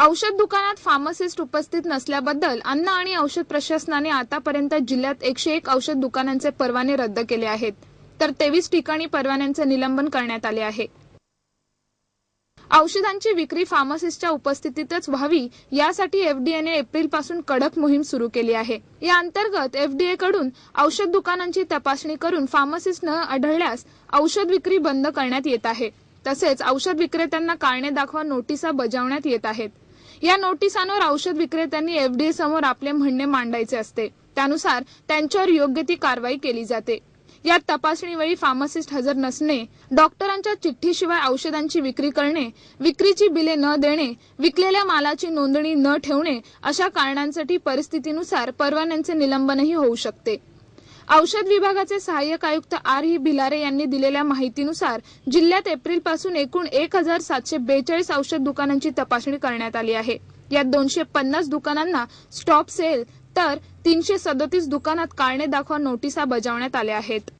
औषध दुकानात फार्मासिस्ट उपस्थित नसल्याबद्दल अन्न आणि औषध प्रशासनाने आतापर्यंत जिल्ह्यात एकशे एक औषध दुकानांचे परवाने रद्द केले आहेत. तर तेवीस ठिकाणी परवान्यांचे निलंबन करण्यात आले आहे. औषधांची विक्री फार्मासिस्टच्या उपस्थितीतच व्हावी यासाठी एफडीएने एप्रिलपासून कडक मोहीम सुरू केली आहे. या अंतर्गत एफडीए कडून औषध दुकानांची तपासणी करून फार्मासिस्ट न आढळल्यास औषध विक्री बंद करण्यात येत आहे. तसेच औषध विक्रेत्यांना कारणे दाखवा नोटिसा बजावण्यात येत आहेत. या नोटिसांवर औषध विक्रेत्यांनी एफडीए समोर आपले म्हणणे मांडायचे असते. त्यानुसार त्यांच्यावर योग्य ती कारवाई केली जाते. या तपासणीवेळी फार्मासिस्ट हजर नसणे डॉक्टरांच्या चिठ्ठीशिवाय औषधांची विक्री करणे विक्रीची बिले न देणे विकलेल्या मालाची नोंदणी न ठेवणे अशा कारणांसाठी परिस्थितीनुसार परवान्यांचे निलंबनही होऊ शकते. औषध विभागाचे सहाय्यक आयुक्त आर ही भिलारे यांनी दिलेल्या माहितीनुसार जिल्ह्यात एप्रिलपासून एकूण एक हजार सातशे बेचाळीस औषध दुकानांची तपासणी करण्यात आली आहे. यात दोनशे पन्नास दुकानांना स्टॉप सेल तर तीनशे सदतीस दुकानात कारणे दाखवा नोटिसा बजावण्यात आल्या आहेत.